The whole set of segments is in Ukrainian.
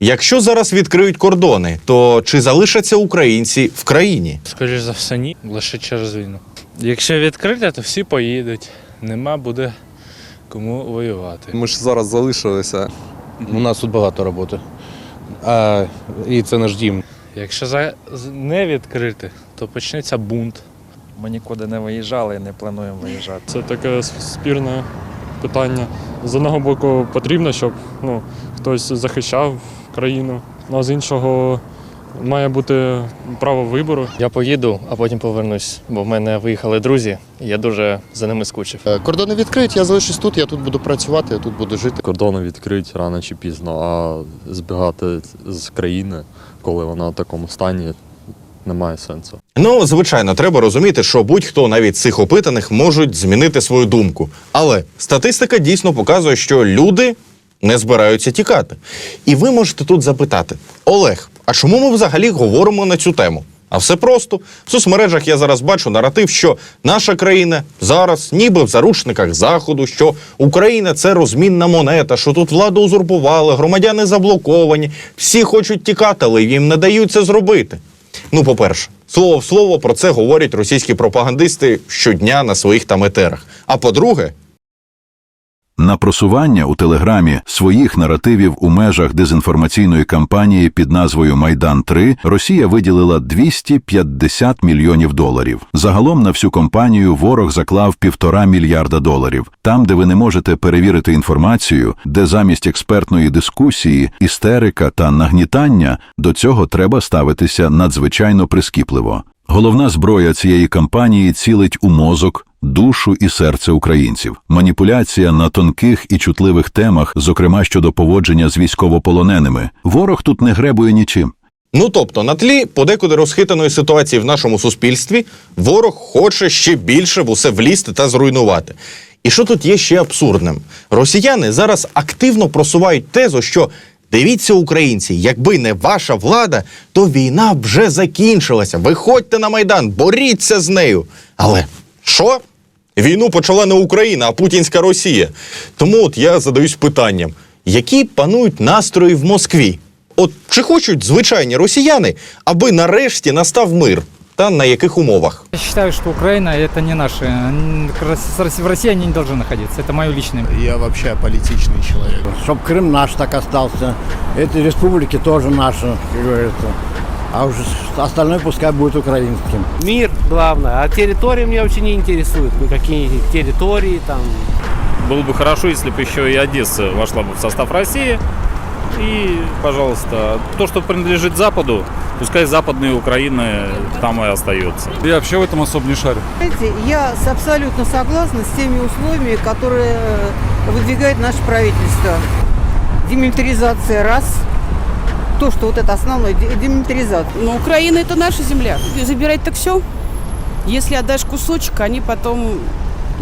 Якщо зараз відкриють кордони, то чи залишаться українці в країні? Скоріше за все, ні, лише через війну. Якщо відкрити, то всі поїдуть. Нема буде кому воювати. Ми ж зараз залишилися. У нас тут багато роботи. А, і це наш дім. Якщо за... не відкрити, то почнеться бунт. Ми нікуди не виїжджали і не плануємо виїжджати. Це таке спірне питання. З одного боку, потрібно, щоб ну, хтось захищав країну, ну, а з іншого має бути право вибору. Я поїду, а потім повернусь, бо в мене виїхали друзі, і я дуже за ними скучив. Е, Кордони відкриють, я залишусь тут, я тут буду працювати, я тут буду жити. Кордони відкриють рано чи пізно, а збігати з країни, коли вона в такому стані, немає сенсу. Ну, звичайно, треба розуміти, що будь-хто навіть цих опитаних можуть змінити свою думку. Але статистика дійсно показує, що люди не збираються тікати. І ви можете тут запитати: Олег, а чому ми взагалі говоримо на цю тему? А все просто в соцмережах я зараз бачу наратив, що наша країна зараз, ніби в заручниках заходу, що Україна це розмінна монета, що тут владу узурпували, громадяни заблоковані, всі хочуть тікати, але їм не дають це зробити. Ну, по-перше, слово в слово про це говорять російські пропагандисти щодня на своїх там етерах. А по-друге, На просування у телеграмі своїх наративів у межах дезінформаційної кампанії під назвою Майдан 3 Росія виділила 250 мільйонів доларів. Загалом на всю кампанію ворог заклав півтора мільярда доларів. Там, де ви не можете перевірити інформацію, де замість експертної дискусії, істерика та нагнітання, до цього треба ставитися надзвичайно прискіпливо. Головна зброя цієї кампанії цілить у мозок, душу і серце українців. Маніпуляція на тонких і чутливих темах, зокрема щодо поводження з військовополоненими. Ворог тут не гребує нічим. ну тобто, на тлі подекуди розхитаної ситуації в нашому суспільстві, ворог хоче ще більше в усе влізти та зруйнувати. І що тут є ще абсурдним? Росіяни зараз активно просувають тезу, що дивіться, українці, якби не ваша влада, то війна вже закінчилася. Виходьте на майдан, боріться з нею. Але що? Війну почала не Україна, а путінська Росія. Тому от я задаюсь питанням: які панують настрої в Москві? От чи хочуть звичайні росіяни, аби нарешті настав мир? Та на яких умовах? Я считаю, что Украина это не наша. н- как раз с Росси- В России они не должны находиться. Это мое личное Я вообще політичний чоловік. Щоб Крим наш так остался, эти республики тоже наши, как говорится. А уже остальное пускай будет украинским. Мир главное, а территории меня вообще не интересуют. Никакие территории там. Було б хорошо, якщо б ще і Одеса вошла б в состав Росії. І, пожалуйста, то, что принадлежит Западу, пускай западная Украина там и остается. Я вообще в этом особо не шарю. Знаете, я с- абсолютно согласна с теми условиями, которые э, выдвигает наше правительство. Демилитаризация раз. То, что вот это основное, де- демилитаризация. Но Украина это наша земля. Забирать так все. Если отдашь кусочек, они потом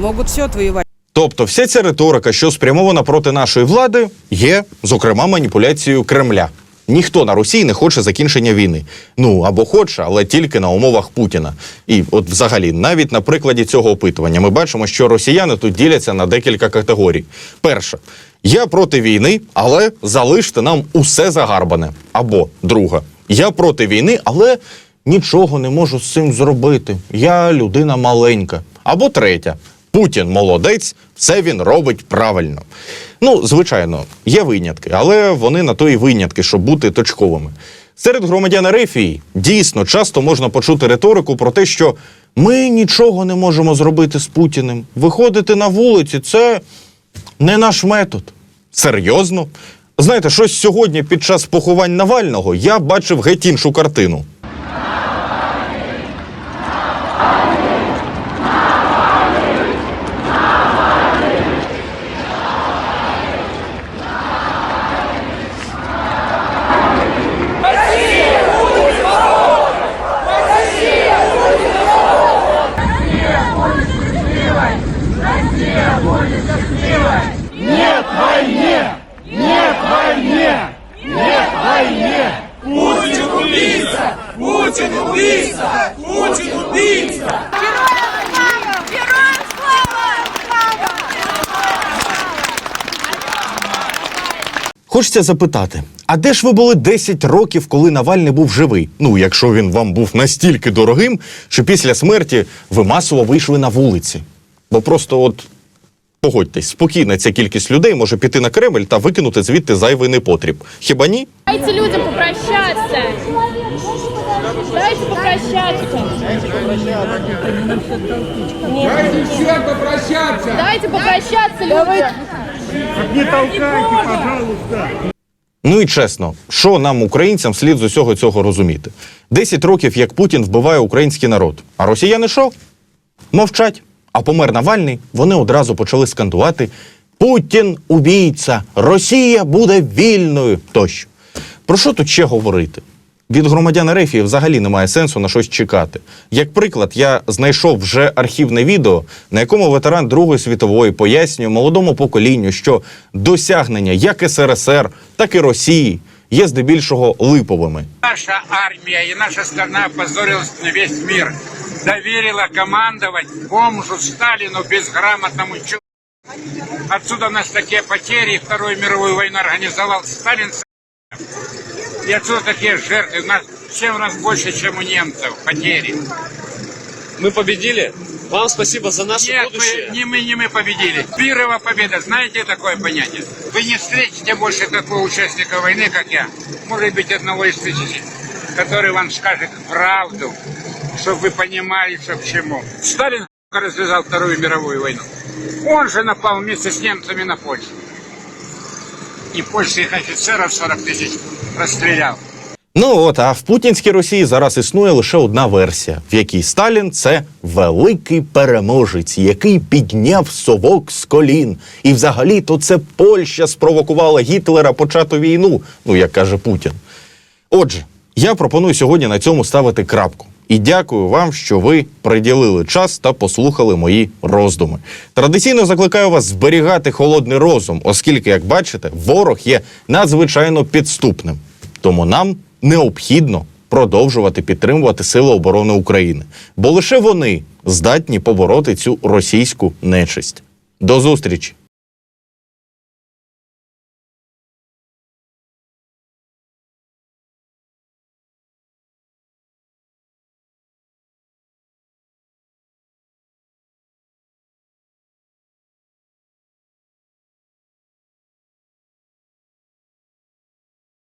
могут все отвоевать. Тобто, вся ця риторика, що спрямована проти нашої влади, є, зокрема, маніпуляцією Кремля. Ніхто на Росії не хоче закінчення війни. Ну або хоче, але тільки на умовах Путіна. І от, взагалі, навіть на прикладі цього опитування, ми бачимо, що росіяни тут діляться на декілька категорій. Перше, я проти війни, але залиште нам усе загарбане. Або друга, я проти війни, але нічого не можу з цим зробити. Я людина маленька. Або третя. Путін молодець, все він робить правильно. Ну, звичайно, є винятки, але вони на то і винятки, щоб бути точковими. Серед громадян Ерефії дійсно часто можна почути риторику про те, що ми нічого не можемо зробити з Путіним. Виходити на вулиці це не наш метод. Серйозно? Знаєте, щось сьогодні під час поховань Навального я бачив геть іншу картину. українця! Хочеться запитати, а де ж ви були 10 років, коли Навальний був живий? Ну, якщо він вам був настільки дорогим, що після смерті ви масово вийшли на вулиці. Бо просто от погодьтесь, спокійна. ця кількість людей може піти на Кремль та викинути звідти зайвий непотріб. Хіба ні? Дайте людям попрощатися попрощаться. Дайте попрощаться. Дайте всем попрощаться. Дайте попрощаться людям. Не толкайте, пожалуйста. Ну і чесно, що нам, українцям, слід з усього цього розуміти? Десять років, як Путін вбиває український народ. А росіяни що? Мовчать. А помер Навальний, вони одразу почали скандувати Путін убійця, Росія буде вільною тощо. Про що тут ще говорити? Від громадян РФ взагалі немає сенсу на щось чекати. Як приклад, я знайшов вже архівне відео, на якому ветеран Другої світової пояснює молодому поколінню, що досягнення як СРСР, так і Росії є здебільшого липовими. Наша армия и наша страна опозорилась на весь мир. Доверила командовать бомжу Сталину безграмотному человеку. Отсюда у нас такие потери. Вторую мировую войну организовал Сталин. И отсюда такие жертвы. У нас в семь раз больше, чем у немцев потери. Ми победили. Вам спасибо за наше Нет, мы, не мы, не мы победили. Пирова победа. Знаете такое понятие? Вы не встретите больше такого участника войны, как я. Может быть, одного из тысячи, который вам скажет правду, чтобы вы понимали, что к чему. Сталин развязал Вторую мировую войну. Он же напал вместе с немцами на Польшу. И польских офицеров 40 тысяч расстрелял. Ну от, а в путінській Росії зараз існує лише одна версія, в якій Сталін це великий переможець, який підняв совок з колін. І взагалі то це Польща спровокувала Гітлера почати війну, ну як каже Путін. Отже, я пропоную сьогодні на цьому ставити крапку. І дякую вам, що ви приділили час та послухали мої роздуми. Традиційно закликаю вас зберігати холодний розум, оскільки, як бачите, ворог є надзвичайно підступним. Тому нам необхідно продовжувати підтримувати Сили оборони України, бо лише вони здатні побороти цю російську нечисть. До зустрічі!